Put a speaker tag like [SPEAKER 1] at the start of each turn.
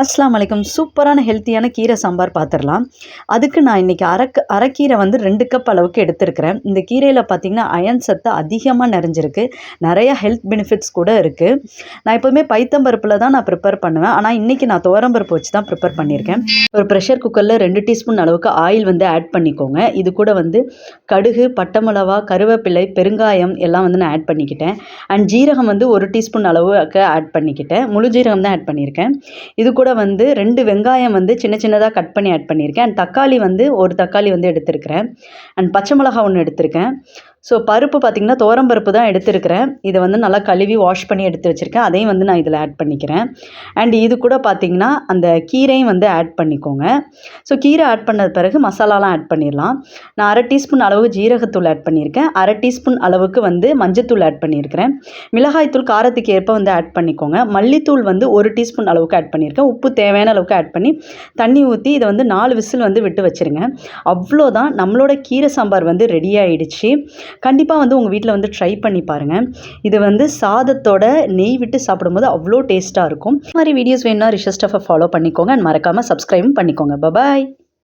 [SPEAKER 1] அஸ்லாம் வலைக்கம் சூப்பரான ஹெல்த்தியான கீரை சாம்பார் பார்த்துடலாம் அதுக்கு நான் இன்றைக்கி அரக்கு அரைக்கீரை வந்து ரெண்டு கப் அளவுக்கு எடுத்துருக்கிறேன். இந்த கீரையில் பார்த்திங்கன்னா அயன் சத்து அதிகமாக நிறைஞ்சிருக்கு. நிறைய ஹெல்த் பெனிஃபிட்ஸ் கூட இருக்குது நான் எப்போவுமே பைத்தம்பருப்பில் தான் நான் ப்ரிப்பேர் பண்ணுவேன். ஆனால் இன்றைக்கி நான் துவரம்பருப்பு வச்சு தான் ப்ரிப்பேர் பண்ணியிருக்கேன். ஒரு ப்ரெஷர் குக்கரில் ரெண்டு டீஸ்பூன் அளவுக்கு ஆயில் வந்து ஆட் பண்ணிக்கோங்க. இது கூட வந்து கடுகு பட்டை மிளவா கருவேப்பிலை பெருங்காயம் எல்லாம் வந்து நான் ஆட் பண்ணிக்கிட்டேன். அண்ட் ஜீரகம் வந்து ஒரு டீஸ்பூன் அளவுக்கு ஆட் பண்ணிக்கிட்டேன். முழு ஜீரகம் தான் ஆட் பண்ணியிருக்கேன். இது கூட வந்து ரெண்டு வெங்காயம் வந்து சின்ன சின்னதாக கட் பண்ணி ஆட் பண்ணியிருக்கேன். அண்ட் தக்காளி வந்து ஒரு தக்காளி வந்து எடுத்திருக்கிறேன். அண்ட் பச்சை மிளகா ஒன்று எடுத்திருக்கேன். ஸோ பருப்பு பார்த்திங்கன்னா பருப்பு தான் எடுத்துருக்கிறேன். இதை வந்து நல்லா கழுவி வாஷ் பண்ணி எடுத்து வச்சுருக்கேன். அதையும் வந்து நான் இதில் ஆட் பண்ணிக்கிறேன். அண்ட் இது கூட பார்த்திங்கன்னா அந்த கீரையும் வந்து ஆட் பண்ணிக்கோங்க. ஸோ கீரை ஆட் பண்ண பிறகு மசாலாலாம் ஆட் பண்ணிடலாம். நான் அரை டீஸ்பூன் அளவு ஜீரகத்தூள் ஆட் பண்ணியிருக்கேன். அரை டீஸ்பூன் அளவுக்கு வந்து மஞ்சத்தூள் ஆட் பண்ணியிருக்கிறேன். மிளகாய்த்தூள் காரத்துக்கு ஏற்ப வந்து ஆட் பண்ணிக்கோங்க. மல்லித்தூள் வந்து ஒரு டீஸ்பூன் அளவுக்கு ஆட் பண்ணியிருக்கேன். உப்பு தேவையான அளவுக்கு ஆட் பண்ணி தண்ணி ஊற்றி இதை வந்து நாலு விசில் வந்து விட்டு வச்சுருங்க. அவ்வளோதான். நம்மளோட கீரை சாம்பார் வந்து ரெடி ஆகிடுச்சு கண்டிப்பாக வந்து உங்கள் வீட்டில் வந்து ட்ரை பண்ணி பாருங்கள் இது வந்து சாதத்தோட நெய் விட்டு சாப்பிடும்போது அவ்வளோ டேஸ்ட்டாக இருக்கும். இந்த மாதிரி வீடியோஸ் வேணுன்னா ரிஷஸ்டஃபை ஃபாலோ பண்ணிக்கோங்க. அண்ட் மறக்காமல் சப்ஸ்கிரைபும் பண்ணிக்கோங்க. பபாய்